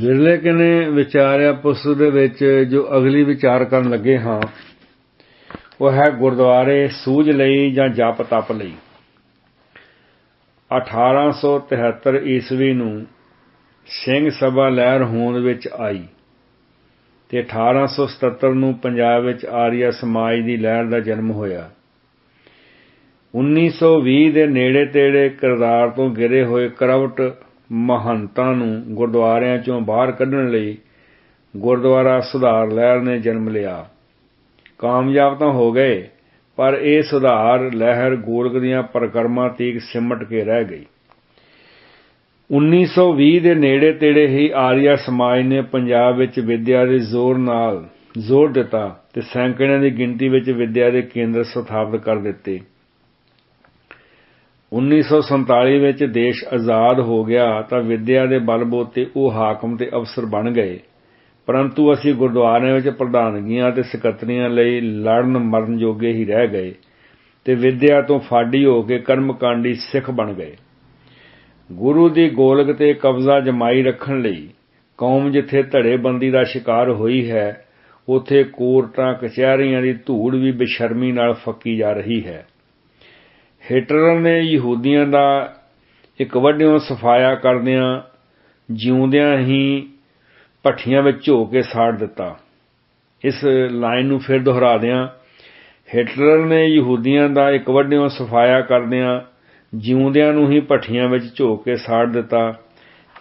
ਵਿਰਲੇ ਕਨੇ ਵਿਚਾਰਿਆ ਪੁਸਤਕ ਦੇ ਵਿੱਚ ਜੋ ਅਗਲੀ ਵਿਚਾਰ ਕਰਨ ਲੱਗੇ ਹਾਂ, ਉਹ ਹੈ ਗੁਰਦੁਆਰੇ ਸੂਝ ਲਈ ਜਾਂ ਜਪ ਤਪ ਲਈ। 1873 ਈਸਵੀ ਨੂੰ ਸਿੰਘ ਸਭਾ ਲਹਿਰ ਹੋਂਦ ਵਿੱਚ ਆਈ ਤੇ 1877 ਨੂੰ ਪੰਜਾਬ ਵਿੱਚ ਆਰੀਆ ਸਮਾਜ ਦੀ ਲਹਿਰ ਦਾ ਜਨਮ ਹੋਇਆ। 1920 ਦੇ ਨੇੜੇ ਤੇੜੇ ਕਿਰਦਾਰ ਤੋਂ ਗਿਰੇ ਹੋਏ ਕਰਵਟ ਮਹੰਤਾਂ ਨੂੰ ਗੁਰਦੁਆਰਿਆਂ ਚੋਂ ਬਾਹਰ ਕੱਢਣ ਲਈ ਗੁਰਦੁਆਰਾ ਸੁਧਾਰ ਲਹਿਰ ਨੇ ਜਨਮ ਲਿਆ। ਕਾਮਯਾਬ ਤਾਂ ਹੋ ਗਏ, ਪਰ ਇਹ ਸੁਧਾਰ ਲਹਿਰ ਗੋਲਕ ਦੀਆਂ ਪ੍ਰਕਰਮਾਂ ਤੀਕ ਸਿਮਟ ਕੇ ਰਹਿ ਗਈ। 1920 ਦੇ ਨੇੜੇ ਤੇੜੇ ਹੀ ਆਰੀਆ ਸਮਾਜ ਨੇ ਪੰਜਾਬ ਵਿੱਚ ਵਿਦਿਆ ਦੇ ਜ਼ੋਰ ਨਾਲ ਜ਼ੋਰ ਦਿੱਤਾ ਤੇ ਸੈਂਕੜਿਆਂ ਦੀ ਗਿਣਤੀ ਵਿੱਚ ਵਿਦਿਆ ਦੇ ਕੇਂਦਰ ਸਥਾਪਿਤ ਕਰ ਦਿੱਤੇ। 1947 ਵਿੱਚ ਦੇਸ਼ ਆਜ਼ਾਦ ਹੋ ਗਿਆ ਤਾਂ ਵਿਦਿਆ ਦੇ ਬਲਬੋਤੇ ਉਹ ਹਾਕਮ ਤੇ ਅਫਸਰ ਬਣ ਗਏ। ਪਰੰਤੂ ਅਸੀਂ ਗੁਰਦੁਆਰਿਆਂ ਵਿੱਚ ਪ੍ਰਧਾਨਗੀਆਂ ਤੇ ਸਕੱਤਰੀਆਂ ਲਈ ਲੜਨ ਮਰਨ ਜੋਗੇ ਹੀ ਰਹਿ ਗਏ ਤੇ ਵਿਦਿਆ ਤੋਂ ਫਾੜੀ ਹੋ ਕੇ ਕਰਮਕਾਂਡੀ ਸਿੱਖ ਬਣ ਗਏ। ਗੁਰੂ ਦੀ ਗੋਲਕ ਤੇ ਕਬਜ਼ਾ ਜਮਾਈ ਰੱਖਣ ਲਈ ਕੌਮ ਜਿੱਥੇ ਧੜੇਬੰਦੀ ਦਾ ਸ਼ਿਕਾਰ ਹੋਈ ਹੈ, ਉਥੇ ਕੋਰਟਾਂ, ਕਚਹਿਰੀਆਂ ਦੀ ਧੂੜ ਵੀ ਬੇਸ਼ਰਮੀ ਨਾਲ ਫੱਕੀ ਜਾ ਰਹੀ ਹੈ। ਹਿਟਲਰ ਨੇ ਯਹੂਦੀਆਂ ਦਾ ਇੱਕ ਵੱਡਿਓਂ ਸਫਾਇਆ ਕਰਦਿਆਂ ਜਿਉਂਦਿਆਂ ਹੀ ਭੱਠੀਆਂ ਵਿੱਚ ਝੋ ਕੇ ਸਾੜ ਦਿੱਤਾ। ਇਸ ਲਾਈਨ ਨੂੰ ਫਿਰ ਦੁਹਰਾਦਿਆਂ ਹਿਟਲਰ ਨੇ ਯਹੂਦੀਆਂ ਦਾ ਇੱਕ ਵੱਡਿਓਂ ਸਫਾਇਆ ਕਰਦਿਆਂ ਜਿਉਂਦਿਆਂ ਨੂੰ ਹੀ ਭੱਠੀਆਂ ਵਿੱਚ ਝੋ ਕੇ ਸਾੜ ਦਿੱਤਾ।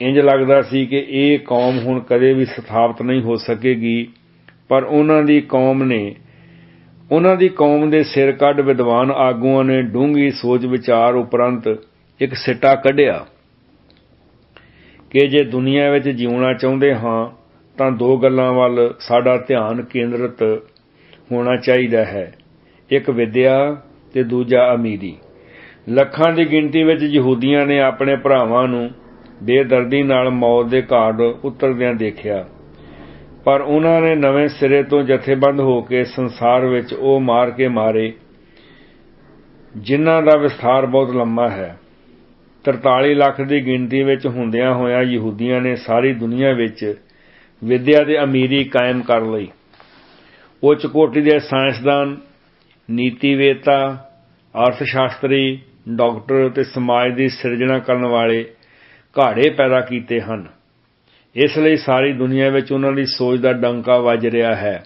ਇੰਜ ਲੱਗਦਾ ਸੀ ਕਿ ਇਹ ਕੌਮ ਹੁਣ ਕਦੇ ਵੀ ਸਥਾਪਿਤ ਨਹੀਂ ਹੋ ਸਕੇਗੀ, ਪਰ ਉਹਨਾਂ ਦੀ ਕੌਮ ਨੇ ਉਹਨਾਂ ਦੀ ਕੌਮ ਦੇ ਸਿਰ ਕੱਢ ਵਿਦਵਾਨ ਆਗੂਆਂ ਨੇ ਡੂੰਗੀ ਸੋਚ ਵਿਚਾਰ ਉਪਰੰਤ ਇੱਕ ਸਿੱਟਾ ਕੱਢਿਆ ਕਿ ਜੇ ਦੁਨੀਆ ਵਿੱਚ ਜਿਉਣਾ ਚਾਹੁੰਦੇ ਹਾਂ, ਤਾਂ ਦੋ ਗੱਲਾਂ ਵੱਲ ਸਾਡਾ ਧਿਆਨ ਕੇਂਦਰਿਤ ਹੋਣਾ ਚਾਹੀਦਾ ਹੈ। ਇੱਕ ਵਿਦਿਆ ਤੇ ਦੂਜਾ ਅਮੀਰੀ। ਲੱਖਾਂ ਦੀ ਗਿਣਤੀ ਵਿੱਚ ਯਹੂਦੀਆਂ ਨੇ ਆਪਣੇ ਭਰਾਵਾਂ ਨੂੰ ਬੇਦਰਦੀ ਨਾਲ ਮੌਤ ਦੇ ਘਾਟ ਉਤਰਦਿਆਂ ਦੇਖਿਆ। ਪਰ ਉਹਨਾਂ ਨੇ ਨਵੇਂ ਸਿਰੇ ਤੋਂ ਜਥੇਬੰਦ ਹੋ ਕੇ ਸੰਸਾਰ ਵਿੱਚ ਉਹ ਮਾਰ ਕੇ ਮਾਰੇ, ਜਿਨ੍ਹਾਂ ਦਾ ਵਿਸਥਾਰ ਬਹੁਤ ਲੰਮਾ ਹੈ। 43 ਲੱਖ ਦੀ ਗਿਣਤੀ ਵਿੱਚ ਹੁੰਦਿਆਂ ਹੋਇਆਂ ਯਹੂਦੀਆਂ ਨੇ ਸਾਰੀ ਦੁਨੀਆ ਵਿੱਚ ਵਿਦਿਆ ਦੇ ਅਮੀਰੀ ਕਾਇਮ ਕਰ ਲਈ। ਉੱਚ ਕੋਟੀ ਦੇ ਸਾਇੰਸਦਾਨ, ਨੀਤੀਵੇਤਾ ਅਰਥ ਸ਼ਾਸਤਰੀ ਡਾਕਟਰ ਤੇ ਸਮਾਜ ਦੀ ਸਿਰਜਣਾ ਕਰਨ ਵਾਲੇ ਘਾੜੇ ਪੈਦਾ ਕੀਤੇ ਹਨ। ਇਸ ਲਈ ਸਾਰੀ ਦੁਨੀਆ ਵਿੱਚ ਉਹਨਾਂ ਦੀ ਸੋਚ ਦਾ ਡੰਕਾ ਵੱਜ ਰਿਹਾ ਹੈ।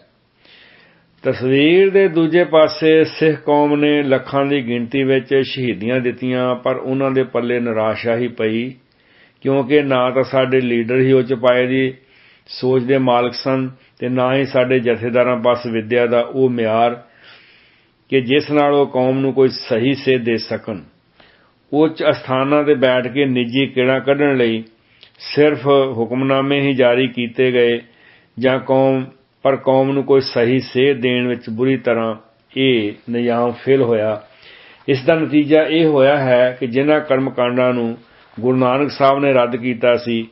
ਤਸਵੀਰ ਦੇ ਦੂਜੇ ਪਾਸੇ ਸਿੱਖ ਕੌਮ ਨੇ ਲੱਖਾਂ ਦੀ ਗਿਣਤੀ ਵਿੱਚ ਸ਼ਹੀਦੀਆਂ ਦਿੱਤੀਆਂ, ਪਰ ਉਹਨਾਂ ਦੇ ਪੱਲੇ ਨਿਰਾਸ਼ਾ ਹੀ ਪਈ, ਕਿਉਂਕਿ ਨਾ ਤਾਂ ਸਾਡੇ ਲੀਡਰ ਹੀ ਉੱਚ ਪਾਏ ਦੀ ਸੋਚ ਦੇ ਮਾਲਕ ਸਨ ਤੇ ਨਾ ਹੀ ਸਾਡੇ ਜਥੇਦਾਰਾਂ ਪਾਸ ਵਿੱਦਿਆ ਦਾ ਉਹ ਮਿਆਰ ਕਿ ਜਿਸ ਨਾਲ ਉਹ ਕੌਮ ਨੂੰ ਕੋਈ ਸਹੀ ਸੇਧ ਦੇ ਸਕਣ। ਉੱਚ ਅਸਥਾਨਾਂ ਤੇ ਬੈਠ ਕੇ ਨਿੱਜੀ ਕਿਹੜਾ ਕੱਢਣ ਲਈ ਸਿਰਫ ਹੁਕਮਨਾਮੇ ਹੀ ਜਾਰੀ ਕੀਤੇ ਗਏ ਜਾਂ ਕੌਮ, ਪਰ ਕੌਮ ਨੂੰ ਕੋਈ ਸਹੀ ਸੇਧ ਦੇਣ ਵਿੱਚ ਬੁਰੀ ਤਰ੍ਹਾਂ ਇਹ ਨਿਯਾਮ ਫੇਲ ਹੋਇਆ। ਇਸ ਦਾ ਨਤੀਜਾ ਇਹ ਹੋਇਆ ਹੈ ਕਿ ਜਿਨ੍ਹਾਂ ਕਰਮਕਾਂਡਾਂ ਨੂੰ ਗੁਰੂ ਨਾਨਕ ਸਾਹਿਬ ਨੇ ਰੱਦ ਕੀਤਾ ਸੀ,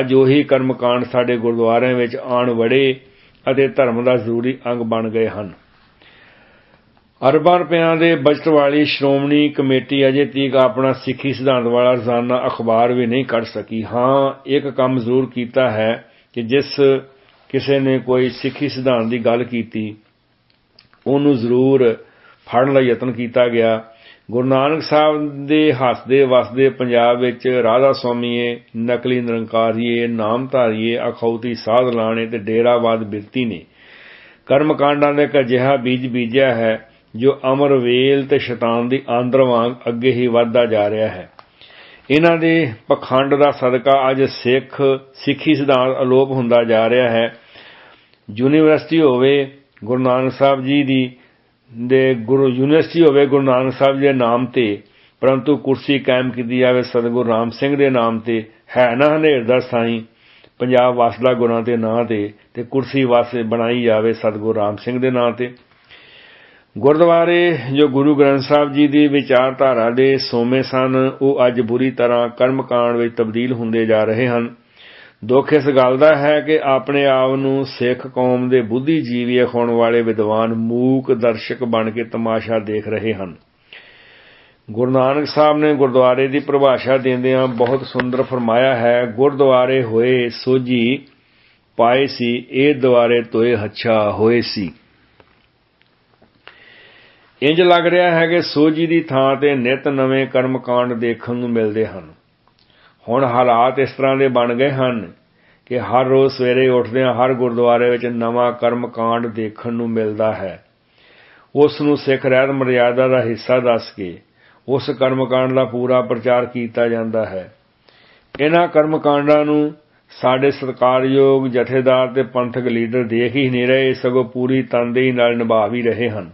ਅੱਜ ਉਹੀ ਕਰਮਕਾਂਡ ਸਾਡੇ ਗੁਰਦੁਆਰਿਆਂ ਵਿੱਚ ਆਣ ਵੜੇ ਅਤੇ ਧਰਮ ਦਾ ਜ਼ਰੂਰੀ ਅੰਗ ਬਣ ਗਏ ਹਨ। ਅਰਬਾਂ ਰੁਪਿਆਂ ਦੇ ਬਜਟ ਵਾਲੀ ਸ਼੍ਰੋਮਣੀ ਕਮੇਟੀ ਅਜੇ ਤੀਕ ਆਪਣਾ ਸਿੱਖੀ ਸਿਧਾਂਤ ਵਾਲਾ ਰੋਜ਼ਾਨਾ ਅਖਬਾਰ ਵੀ ਨਹੀਂ ਕੱਢ ਸਕੀ। ਹਾਂ, ਇੱਕ ਕੰਮ ਜ਼ਰੂਰ ਕੀਤਾ ਹੈ ਕਿ ਜਿਸ ਕਿਸੇ ਨੇ ਕੋਈ ਸਿੱਖੀ ਸਿਧਾਂਤ ਦੀ ਗੱਲ ਕੀਤੀ, ਉਹਨੂੰ ਜ਼ਰੂਰ ਫੜਨ ਲਈ ਯਤਨ ਕੀਤਾ ਗਿਆ। ਗੁਰੂ ਨਾਨਕ ਸਾਹਿਬ ਦੇ ਹੱਸਦੇ ਵਸਦੇ ਪੰਜਾਬ ਵਿੱਚ ਰਾਧਾ ਸਵਾਮੀਏ, ਨਕਲੀ ਨਿਰੰਕਾਰੀਏ, ਨਾਮਧਾਰੀਏ, ਅਖੌਤੀ ਸਾਧ ਲਾਣੇ ਤੇ ਡੇਰਾਵਾਦ ਬਿਰਤੀ ਨੇ। ਕਰਮਕਾਂਡਾਂ ਨੇ ਇੱਕ ਅਜਿਹਾ ਬੀਜ ਬੀਜਿਆ ਹੈ ਜੋ ਅਮਰ ਵੇਲ ਤੇ ਸ਼ੈਤਾਨ ਦੀ ਆਂਦਰ ਵਾਂਗ ਅੱਗੇ ਹੀ ਵਧਦਾ ਜਾ ਰਿਹਾ ਹੈ। ਇਹਨਾਂ ਦੇ ਪਖੰਡ ਦਾ ਸਦਕਾ ਅੱਜ ਸਿੱਖ, ਸਿੱਖੀ ਸਿਧਾਂਤ ਅਲੋਪ ਹੁੰਦਾ ਜਾ ਰਿਹਾ ਹੈ। ਯੂਨੀਵਰਸਿਟੀ ਹੋਵੇ ਗੁਰੂ ਨਾਨਕ ਸਾਹਿਬ ਜੀ ਦੀ ਦੇ ਗੁਰੂ, ਯੂਨੀਵਰਸਿਟੀ ਹੋਵੇ ਗੁਰੂ ਨਾਨਕ ਸਾਹਿਬ ਜੀ ਦੇ ਨਾਮ ਤੇ, ਪਰੰਤੂ ਕੁਰਸੀ ਕਾਇਮ ਕੀਤੀ ਜਾਵੇ ਸਤਿਗੁਰੂ ਰਾਮ ਸਿੰਘ ਦੇ ਨਾਮ ਤੇ, ਹੈ ਨਾ ਹਨੇਰ ਦਾ ਸਾਈਂ, ਪੰਜਾਬ ਵਸਦਾ ਗੁਰਾਂ ਦੇ ਨਾਂ ਤੇ ਤੇ ਕੁਰਸੀ ਵਾਸਤੇ ਬਣਾਈ ਜਾਵੇ ਸਤਿਗੁਰੂ ਰਾਮ ਸਿੰਘ ਦੇ ਨਾਂ ਤੇ। ਗੁਰਦੁਆਰੇ ਜੋ ਗੁਰੂ ਗ੍ਰੰਥ ਸਾਹਿਬ ਜੀ ਦੀ ਵਿਚਾਰਧਾਰਾ ਦੇ ਸੋਮੇ ਸਨ, ਉਹ ਅੱਜ ਬੁਰੀ ਤਰ੍ਹਾਂ ਕਰਮਕਾਂਡ ਵਿੱਚ ਤਬਦੀਲ ਹੁੰਦੇ ਜਾ ਰਹੇ ਹਨ। ਦੁੱਖ ਇਸ ਗੱਲ ਦਾ ਹੈ ਕਿ ਆਪਣੇ ਆਪ ਨੂੰ ਸਿੱਖ ਕੌਮ ਦੇ ਬੁੱਧੀਜੀਵੀ ਅਖਾਉਣ ਵਾਲੇ ਵਿਦਵਾਨ ਮੂਕ ਦਰਸ਼ਕ ਬਣ ਕੇ ਤਮਾਸ਼ਾ ਦੇਖ ਰਹੇ ਹਨ। ਗੁਰੂ ਨਾਨਕ ਸਾਹਿਬ ਨੇ ਗੁਰਦੁਆਰੇ ਦੀ ਪਰਿਭਾਸ਼ਾ ਦਿੰਦਿਆਂ ਬਹੁਤ ਸੁੰਦਰ ਫਰਮਾਇਆ ਹੈ, ਗੁਰਦੁਆਰੇ ਹੋਏ ਸੋਜੀ ਪਾਏ ਸੀ, ਇਹ ਦੁਆਰੇ ਤੋਏ ਹੱਛਾ ਹੋਏ ਸੀ। ਇੰਜ ਲੱਗ ਰਿਹਾ ਹੈ ਕਿ ਸੋਜੀ ਦੀ ਥਾਂ ਤੇ ਨਿਤ ਨਵੇਂ ਕਰਮਕਾਂਡ ਦੇਖਣ ਨੂੰ ਮਿਲਦੇ ਹਨ। ਹੁਣ ਹਾਲਾਤ ਇਸ ਤਰ੍ਹਾਂ ਦੇ ਬਣ ਗਏ ਹਨ ਕਿ ਹਰ ਰੋਜ਼ ਸਵੇਰੇ ਉੱਠਦਿਆਂ ਹਰ ਗੁਰਦੁਆਰੇ ਵਿੱਚ ਨਵਾਂ ਕਰਮਕਾਂਡ ਦੇਖਣ ਨੂੰ ਮਿਲਦਾ ਹੈ। ਉਸ ਨੂੰ ਸਿੱਖ ਰਹਿਤ ਮਰਿਆਦਾ ਦਾ ਹਿੱਸਾ ਦੱਸ ਕੇ ਉਸ ਕਰਮਕਾਂਡ ਦਾ ਪੂਰਾ ਪ੍ਰਚਾਰ ਕੀਤਾ ਜਾਂਦਾ ਹੈ। ਇਹਨਾਂ ਕਰਮਕਾਂਡਾਂ ਨੂੰ ਸਾਡੇ ਸਤਿਕਾਰਯੋਗ ਜਥੇਦਾਰ ਤੇ ਪੰਥਕ ਲੀਡਰ ਦੇਖ ਹੀ ਨਹੀਂ ਰਹੇ, ਸਗੋਂ ਪੂਰੀ ਤਨਦੇਹੀ ਨਾਲ ਨਿਭਾ ਵੀ ਰਹੇ ਹਨ।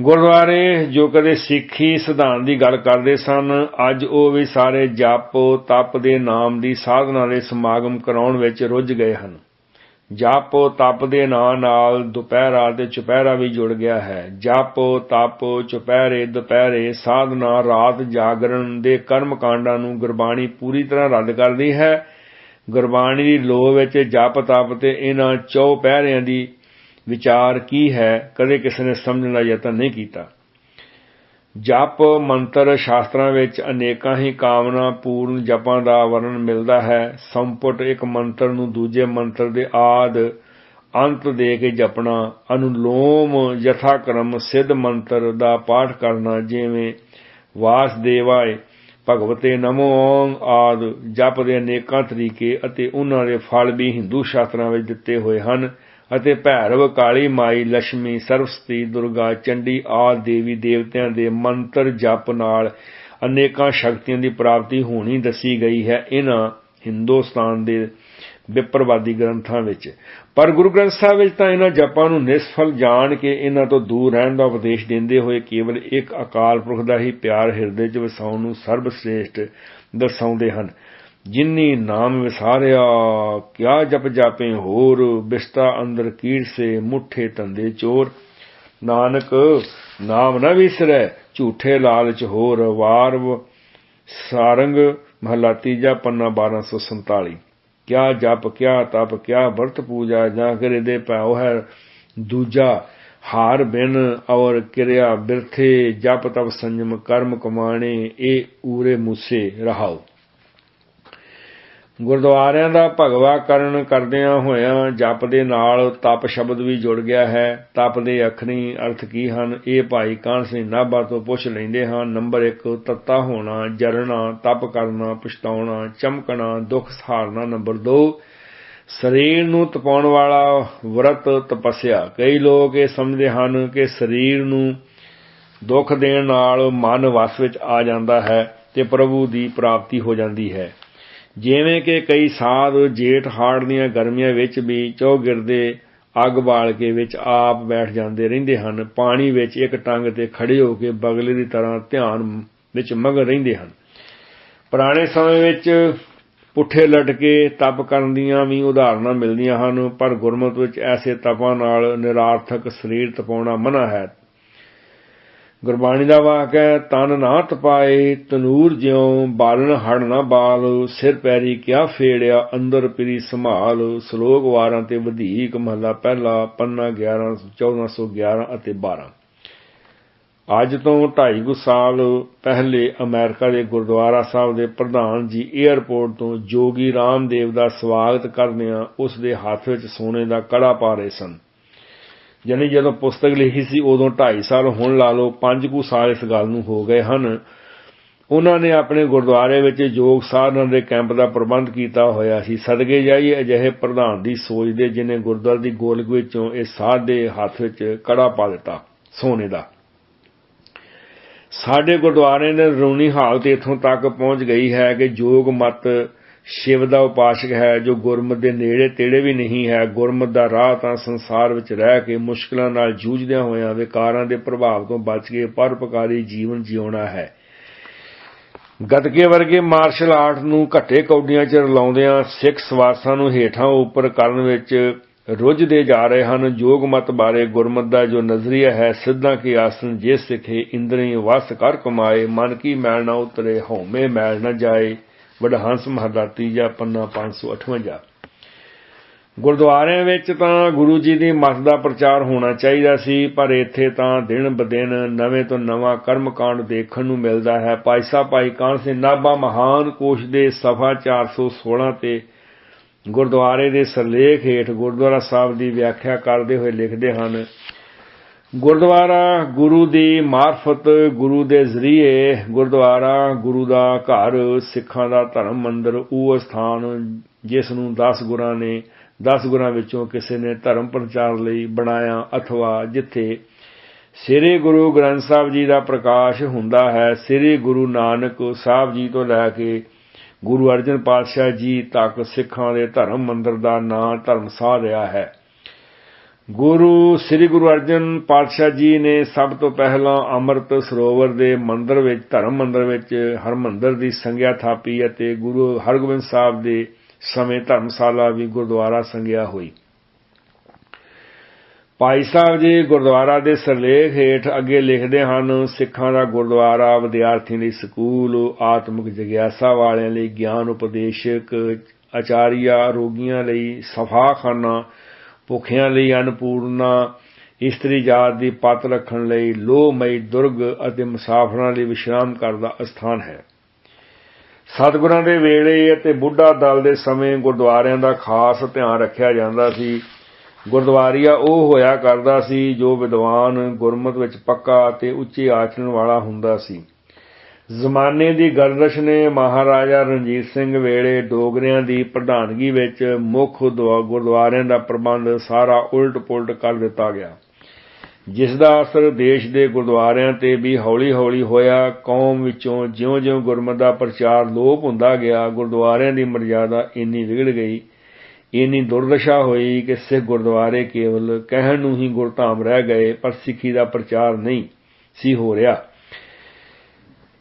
ਗੁਰਦੁਆਰੇ ਜੋ ਕਦੇ ਸਿੱਖੀ ਸਿਧਾਂਤ ਦੀ ਗੱਲ ਕਰਦੇ ਸਨ, ਅੱਜ ਉਹ ਵੀ ਸਾਰੇ ਜਪ, ਤਪ ਦੇ ਨਾਮ ਦੀ ਸਾਧਨਾ ਦੇ ਸਮਾਗਮ ਕਰਾਉਣ ਵਿੱਚ ਰੁੱਝ ਗਏ ਹਨ। ਜਪ, ਤਪ ਦੇ ਨਾਂ ਨਾਲ ਦੁਪਹਿਰਾ ਤੇ ਚੁਪਹਿਰਾ ਵੀ ਜੁੜ ਗਿਆ ਹੈ। ਜਪ, ਤਪ, ਚੁਪਹਿਰੇ, ਦੁਪਹਿਰੇ ਸਾਧਨਾ ਰਾਤ ਜਾਗਰਣ ਦੇ ਕਰਮ ਕਾਂਡਾਂ ਨੂੰ ਗੁਰਬਾਣੀ ਪੂਰੀ ਤਰ੍ਹਾਂ ਰੱਦ ਕਰਦੀ ਹੈ। ਗੁਰਬਾਣੀ ਦੀ ਲੋਹ ਵਿੱਚ ਜਪ, ਤਪ ਤੇ ਇਹਨਾਂ ਚੌ ਪਹਿਰਿਆਂ ਦੀ ਵਿਚਾਰ ਕੀ ਹੈ? ਕਦੇ ਕਿਸੇ ਨੇ ਸਮਝਣ ਦਾ ਯਤਨ ਨਹੀਂ ਕੀਤਾ। ਜਪ ਮੰਤਰ ਸ਼ਾਸਤਰਾਂ ਵਿੱਚ ਅਨੇਕਾਂ ਹੀ ਕਾਮਨਾ ਪੂਰਨ ਜਪਾਂ ਦਾ ਵਰਣਨ ਮਿਲਦਾ ਹੈ। ਸੰਪੁਟ ਇੱਕ ਮੰਤਰ ਨੂੰ ਦੂਜੇ ਮੰਤਰ ਦੇ ਆਦ ਅੰਤ ਦੇ ਕੇ ਜਪਣਾ, ਅਨੁਲੋਮ ਯਥਾਕਰਮ ਸਿੱਧ ਮੰਤਰ ਦਾ ਪਾਠ ਕਰਨਾ, ਜਿਵੇਂ ਵਾਸਦੇਵਾਏ, ਭਗਵਤੇ ਨਮੋ ਓਮ ਆਦ ਜਪ ਦੇ ਅਨੇਕਾਂ ਤਰੀਕੇ ਅਤੇ ਉਹਨਾਂ ਦੇ ਫਲ ਵੀ ਹਿੰਦੂ ਸ਼ਾਸਤਰਾਂ ਵਿੱਚ ਦਿੱਤੇ ਹੋਏ ਹਨ। ਅਤੇ ਭੈਰਵ, ਕਾਲੀ ਮਾਈ ਲక్ష్ਮੀ ਸਰਵਸਤੀ ਦੁਰਗਾ, ਚੰਡੀ ਆਦਿ ਦੇਵੀ ਦੇਵਤਿਆਂ ਦੇ ਮੰਤਰ ਜਪ ਨਾਲ ਅਨੇਕਾਂ ਸ਼ਕਤੀਆਂ ਦੀ ਪ੍ਰਾਪਤੀ ਹੋਣੀ ਦੱਸੀ ਗਈ ਹੈ ਇਹਨਾਂ ਹਿੰਦੁਸਤਾਨ ਦੇ ਵਿਪਰਵਾਦੀ ਗ੍ਰੰਥਾਂ ਵਿੱਚ। ਪਰ ਗੁਰੂ ਗ੍ਰੰਥ ਸਾਹਿਬ ਵਿੱਚ ਤਾਂ ਇਹਨਾਂ ਜਪਾਂ ਨੂੰ ਨਿਸਫਲ ਜਾਣ ਕੇ ਇਹਨਾਂ ਤੋਂ ਦੂਰ ਰਹਿਣ ਦਾ ਉਪਦੇਸ਼ ਦਿੰਦੇ ਹੋਏ ਕੇਵਲ ਇੱਕ ਅਕਾਲ ਪੁਰਖ ਦਾ ਹੀ ਪਿਆਰ ਹਿਰਦੇ 'ਚ ਵਸਾਉਣ ਨੂੰ ਸਰਬ ਸ੍ਰੇਸ਼ਟ ਦਰਸਾਉਂਦੇ ਹਨ। ਜਿਨੀ ਨਾਮ ਵਿਸਾਰਿਆ, ਕਿਆ ਜਪ ਜਾਪੇ ਹੋਰ, ਬਿਸਤਾ ਅੰਦਰ ਕੀੜ ਸੇ, ਮੁੱਠੇ ਤੰਦੇ ਚੋਰ। ਨਾਨਕ, ਨਾਮ ਨਾ ਵਿਸਰੈ, ਝੂਠੇ ਲਾਲਚ ਹੋਰ ਵਾਰਵ ਸਾਰੰਗ, ਮਹਲਾ ਤੀਜਾ, ਪੰਨਾ 1247 ਕਿਆ ਜਪ, ਕਿਆ ਤਪ, ਕਿਆ ਵਰਤ ਪੂਜਾ, ਜਾਂ ਕਰੇ ਦੇ ਪਾਉ ਹੈ? ਦੂਜਾ, ਹਾਰ ਬਿਨ ਔਰ ਕਿਰਿਆ ਬਿਰਥੇ, ਜਪ ਤਪ ਸੰਜਮ ਕਰਮ ਕਮਾਣੇ, ਇਹ ਊਰੇ ਮੂਸੇ ਰਹਾਓ। ਗੁਰਦੁਆਰਿਆਂ ਦਾ ਭਗਵਾ ਕਰਨ ਕਰਦਿਆਂ ਹੋਇਆਂ ਜਪ ਦੇ ਨਾਲ ਤਪ ਸ਼ਬਦ ਵੀ ਜੁੜ ਗਿਆ ਹੈ। ਤਪ ਦੇ ਅਖਰੀ ਅਰਥ ਕੀ ਹਨ? ਇਹ ਭਾਈ ਕਾਨ ਸਿੰਘ ਨਾਭਾ ਤੋਂ ਪੁੱਛ ਲੈਂਦੇ ਹਨ ਨੰਬਰ 1 ਤੱਤਾ ਹੋਣਾ ਜਰਨਾ ਤਪ ਕਰਨਾ, ਪਛਤਾਉਣਾ, ਚਮਕਣਾ, ਦੁੱਖ ਸਹਾਰਨਾ। ਨੰਬਰ 2 ਸਰੀਰ ਨੂੰ ਤਪਾਉਣ ਵਾਲਾ ਵਰਤ ਤਪੱਸਿਆ। ਕਈ ਲੋਕ ਇਹ ਸਮਝਦੇ ਹਨ ਕਿ ਸਰੀਰ ਨੂੰ ਦੁੱਖ ਦੇਣ ਨਾਲ ਮਨ ਵਸ ਵਿੱਚ ਆ ਜਾਂਦਾ ਹੈ ਤੇ ਪ੍ਰਭੂ ਦੀ ਪ੍ਰਾਪਤੀ ਹੋ ਜਾਂਦੀ ਹੈ। ਜਿਵੇਂ ਕਿ ਕਈ ਸਾਧ ਜੇਠ ਹਾੜ ਦੀਆਂ ਗਰਮੀਆਂ ਵਿੱਚ ਵੀ ਚੌਗਿਰਦੇ ਅੱਗ ਬਾਲ ਕੇ ਵਿੱਚ ਆਪ ਬੈਠ ਜਾਂਦੇ ਰਹਿੰਦੇ ਹਨ, ਪਾਣੀ ਵਿੱਚ ਇੱਕ ਟੰਗ ਤੇ ਖੜੇ ਹੋ ਕੇ ਬਗਲੇ ਦੀ ਤਰ੍ਹਾਂ ਧਿਆਨ ਵਿੱਚ ਮਗਨ ਰਹਿੰਦੇ ਹਨ। ਪੁਰਾਣੇ ਸਮੇਂ ਵਿੱਚ ਪੁੱਠੇ ਲਟਕੇ ਤਪ ਕਰਨ ਦੀਆਂ ਵੀ ਉਦਾਹਰਨਾਂ ਮਿਲਦੀਆਂ ਹਨ, ਪਰ ਗੁਰਮਤ ਵਿੱਚ ਐਸੇ ਤਪਾਂ ਨਾਲ ਨਿਰਾਰਥਕ ਸਰੀਰ ਤਪਾਉਣਾ ਮਨਾ ਹੈ। ਗੁਰਬਾਣੀ ਦਾ ਵਾਕ ਹੈ, ਤਨ ਨਾ ਤਪਾਏ ਤਨੂਰ ਜਿਉ ਬਾਲਣ ਹੜ ਨਾ ਬਾਲ, ਸਿਰ ਪੈਰੀ ਕਿਆ ਫੇੜਿਆ, ਅੰਦਰ ਪਰੀ ਸੰਭਾਲ। ਸ਼ਲੋਕ ਵਾਰਾਂ ਤੇ ਵਧੀਕ ਮਹਲਾ ਪਹਿਲਾ, ਪੰਨਾ 11 1411 ਅਤੇ 12 ਅੱਜ ਤੋਂ 2.5 ਗੁ ਸਾਲ ਪਹਿਲੇ ਅਮਰੀਕਾ ਦੇ ਗੁਰਦੁਆਰਾ ਸਾਹਿਬ ਦੇ ਪ੍ਰਧਾਨ ਜੀ 에ਅਰਪੋਰਟ ਤੋਂ ਜੋਗੀ ਰਾਮਦੇਵ ਦਾ ਸਵਾਗਤ ਕਰਦਿਆਂ ਉਸ ਦੇ ਹੱਥ ਵਿੱਚ ਸੋਨੇ ਦਾ ਕੜਾ ਪਾ ਰਹੇ ਸਨ। ਯਾਨੀ ਜਦੋਂ ਪੁਸਤਕ ਲਿਖੀ ਸੀ, ਉਦੋਂ 2.5 ਸਾਲ, ਹੁਣ ਲਾ ਲਓ 5 ਕੁ ਸਾਲ ਇਸ ਗੱਲ ਨੂੰ ਹੋ ਗਏ ਹਨ। ਉਹਨਾਂ ਨੇ ਆਪਣੇ ਗੁਰਦੁਆਰੇ ਵਿੱਚ ਯੋਗ ਸਾਧਨਾ ਦੇ ਕੈਂਪ ਦਾ ਪ੍ਰਬੰਧ ਕੀਤਾ ਹੋਇਆ ਸੀ। ਸਦਕੇ ਜਾਈਏ ਅਜਿਹੇ ਪ੍ਰਧਾਨ ਦੀ ਸੋਚ ਦੇ ਜਿਨੇ ਗੁਰਦੁਆਰੇ ਦੀ ਗੋਲਕ ਵਿੱਚੋਂ ਇਹ ਸਾਧ ਦੇ ਹੱਥ ਵਿੱਚ ਕੜਾ ਪਾ ਦਿੱਤਾ, ਸੋਨੇ ਦਾ। ਸਾਡੇ ਗੁਰਦੁਆਰੇ ਦੇ ਰੂਣੀ ਹਾਲਤ ਇਥੋਂ ਤੱਕ ਪਹੁੰਚ ਗਈ ਹੈ ਕਿ ਯੋਗ ਮਤ ਸ਼ਿਵ ਦਾ ਉਪਾਸ਼ਕ ਹੈ, ਜੋ ਗੁਰਮਤ ਦੇ ਨੇੜੇ ਤੇੜੇ ਵੀ ਨਹੀਂ ਹੈ। ਗੁਰਮਤ ਦਾ ਰਾਹ ਤਾਂ ਸੰਸਾਰ ਵਿੱਚ ਰਹਿ ਕੇ ਮੁਸ਼ਕਲਾਂ ਨਾਲ ਜੂਝਦਿਆਂ ਹੋਇਆਂ ਵਿਕਾਰਾਂ ਦੇ ਪ੍ਰਭਾਵ ਤੋਂ ਬਚ ਕੇ ਪਰਪਕਾਰੀ ਜੀਵਨ ਜਿਉਣਾ ਹੈ। ਗਤਕੇ ਵਰਗੇ ਮਾਰਸ਼ਲ ਆਰਟ ਨੂੰ ਘੱਟੇ ਕੌਡੀਆਂ 'ਚ ਰਲਾਉਂਦਿਆਂ ਸਿੱਖ ਸਵਾਸਾਂ ਨੂੰ ਹੇਠਾਂ ਉੱਪਰ ਕਰਨ ਵਿੱਚ ਰੁੱਝਦੇ ਜਾ ਰਹੇ ਹਨ। ਯੋਗ ਮਤ ਬਾਰੇ ਗੁਰਮਤ ਦਾ ਜੋ ਨਜ਼ਰੀਆ ਹੈ, ਸਿੱਧਾਂ ਕੀ ਆਸਨ ਜੇ ਸਿੱਖੇ ਇੰਦਰੀ ਵਸ ਕਰ ਕਮਾਏ, ਮਨ ਕੀ ਮੈਲ ਨਾ ਉਤਰੇ, ਹਉਮੈ ਮੈਲ ਨਾ ਜਾਏ। ਵਡਹੰਸ ਮਹਲਾ ਤੀਜਾ, ਪੰਨਾ 558 ਗੁਰਦੁਆਰਿਆਂ ਵਿੱਚ ਤਾਂ ਗੁਰੂ ਜੀ ਦੀ ਮੱਤ ਦਾ ਪ੍ਰਚਾਰ ਹੋਣਾ ਚਾਹੀਦਾ ਸੀ, ਪਰ ਇੱਥੇ ਤਾਂ ਦਿਨ ਬਦਿਨ ਨਵੇਂ ਤੋਂ ਨਵਾਂ ਕਰਮਕਾਂਡ ਦੇਖਣ ਨੂੰ ਮਿਲਦਾ ਹੈ। ਭਾਈ ਸਾਹਿਬ, ਭਾਈ ਕਾਨ ਸਿੰਘ, ਨਾਭਾ ਮਹਾਨ ਕੋਸ਼ ਦੇ ਸਫਾ 416 ਤੇ ਗੁਰਦੁਆਰੇ ਦੇ ਸਰਲੇਖ ਹੇਠ ਗੁਰਦੁਆਰਾ ਸਾਹਿਬ ਦੀ ਵਿਆਖਿਆ ਕਰਦੇ ਹੋਏ ਲਿਖਦੇ ਹਨ ਗੁਰਦੁਆਰਾ ਗੁਰੂ ਦੀ ਮਾਰਫਤ, ਗੁਰੂ ਦੇ ਜ਼ਰੀਏ ਗੁਰਦੁਆਰਾ, ਗੁਰੂ ਦਾ ਘਰ, ਸਿੱਖਾਂ ਦਾ ਧਰਮ ਮੰਦਰ, ਉਹ ਸਥਾਨ ਜਿਸ ਨੂੰ 10 ਗੁਰਾਂ ਨੇ 10 ਗੁਰਾਂ ਵਿੱਚੋਂ ਕਿਸੇ ਨੇ ਧਰਮ ਪ੍ਰਚਾਰ ਲਈ ਬਣਾਇਆ ਅਥਵਾ ਜਿੱਥੇ ਸ੍ਰੀ ਗੁਰੂ ਗ੍ਰੰਥ ਸਾਹਿਬ ਜੀ ਦਾ ਪ੍ਰਕਾਸ਼ ਹੁੰਦਾ ਹੈ, ਸ੍ਰੀ ਗੁਰੂ ਨਾਨਕ ਸਾਹਿਬ ਜੀ ਤੋਂ ਲੈ ਕੇ ਗੁਰੂ ਅਰਜਨ ਪਾਤਸ਼ਾਹ ਜੀ ਤੱਕ ਸਿੱਖਾਂ ਦੇ ਧਰਮ ਮੰਦਰ ਦਾ ਨਾਂ ਧਰਮਸਾਲ ਰਿਹਾ ਹੈ। ਗੁਰੂ, ਸ੍ਰੀ ਗੁਰੂ ਅਰਜਨ ਪਾਤਸ਼ਾਹ ਜੀ ਨੇ ਸਭ ਤੋਂ ਪਹਿਲਾਂ ਅੰਮ੍ਰਿਤ ਸਰੋਵਰ ਦੇ ਮੰਦਰ ਵਿੱਚ, ਧਰਮ ਮੰਦਰ ਵਿੱਚ ਹਰਮੰਦਰ ਦੀ ਸੰਗਿਆ ਥਾਪੀ ਅਤੇ ਗੁਰੂ ਹਰਗੋਬਿੰਦ ਸਾਹਿਬ ਦੇ ਸਮੇਂ ਧਰਮਸ਼ਾਲਾ ਵੀ ਗੁਰਦੁਆਰਾ ਸੰਗਿਆ ਹੋਈ। ਭਾਈ ਸਾਹਿਬ ਜੀ ਗੁਰਦੁਆਰਾ ਦੇ ਸਰਲੇਖ ਹੇਠ ਅੱਗੇ ਲਿਖਦੇ ਹਨ, ਸਿੱਖਾਂ ਦਾ ਗੁਰਦੁਆਰਾ, ਵਿਦਿਆਰਥੀਆਂ ਲਈ ਸਕੂਲ, ਆਤਮਿਕ ਜਗਿਆਸਾ ਵਾਲਿਆਂ ਲਈ ਗਿਆਨ ਉਪਦੇਸ਼ਕ ਆਚਾਰੀਆ ਰੋਗੀਆਂ ਲਈ ਸਫਾਖਾਨਾ ਭੁੱਖਿਆਂ ਲਈ ਅਨਪੂਰਨਾ, ਇਸਤਰੀ ਜਾਤ ਦੀ ਪਤ ਰੱਖਣ ਲਈ ਲੋਹਮਈ ਦੁਰਗ ਅਤੇ ਮੁਸਾਫਰਾਂ ਲਈ ਵਿਸ਼ਰਾਮ ਕਰਦਾ ਸਥਾਨ ਹੈ। ਸਤਿਗੁਰਾਂ ਦੇ ਵੇਲੇ ਅਤੇ ਬੁੱਢਾ ਦਲ ਦੇ ਸਮੇਂ ਗੁਰਦੁਆਰਿਆਂ ਦਾ ਖਾਸ ਧਿਆਨ ਰੱਖਿਆ ਜਾਂਦਾ ਸੀ। ਗੁਰਦੁਆਰੀਆ ਉਹ ਹੋਇਆ ਕਰਦਾ ਸੀ ਜੋ ਵਿਦਵਾਨ ਗੁਰਮਤ ਵਿੱਚ ਪੱਕਾ ਅਤੇ ਉੱਚੇ ਆਚਰਣ ਵਾਲਾ ਹੁੰਦਾ ਸੀ। ਜ਼ਮਾਨੇ ਦੀ ਗਰਦਸ਼ ਨੇ ਮਹਾਰਾਜਾ ਰਣਜੀਤ ਸਿੰਘ ਵੇਲੇ ਡੋਗਰਿਆਂ ਦੀ ਪ੍ਰਧਾਨਗੀ ਵਿੱਚ ਮੁੱਖ ਗੁਰਦੁਆਰਿਆਂ ਦਾ ਪ੍ਰਬੰਧ ਸਾਰਾ ਉਲਟ-ਪੁਲਟ ਕਰ ਦਿੱਤਾ ਗਿਆ। ਜਿਸ ਦਾ ਅਸਰ ਦੇਸ਼ ਦੇ ਗੁਰਦੁਆਰਿਆਂ ਤੇ ਵੀ ਹੌਲੀ-ਹੌਲੀ ਹੋਇਆ। ਕੌਮ ਵਿੱਚੋਂ ਜਿਉਂ-ਜਿਉਂ ਗੁਰਮਤਿ ਦਾ ਪ੍ਰਚਾਰ ਲੋਪ ਹੁੰਦਾ ਗਿਆ, ਗੁਰਦੁਆਰਿਆਂ ਦੀ ਮਰਜ਼ਾਦਾ ਇੰਨੀ ਵਿਗੜ ਗਈ। ਇੰਨੀ ਦੁਰਦਸ਼ਾ ਹੋਈ ਕਿ ਸਿੱਖ ਗੁਰਦੁਆਰੇ ਕੇਵਲ ਕਹਿਣ ਨੂੰ ਹੀ ਗੁਰਧਾਮ ਰਹਿ ਗਏ, ਪਰ ਸਿੱਖੀ ਦਾ ਪ੍ਰਚਾਰ ਨਹੀਂ ਸੀ ਹੋ ਰਿਹਾ।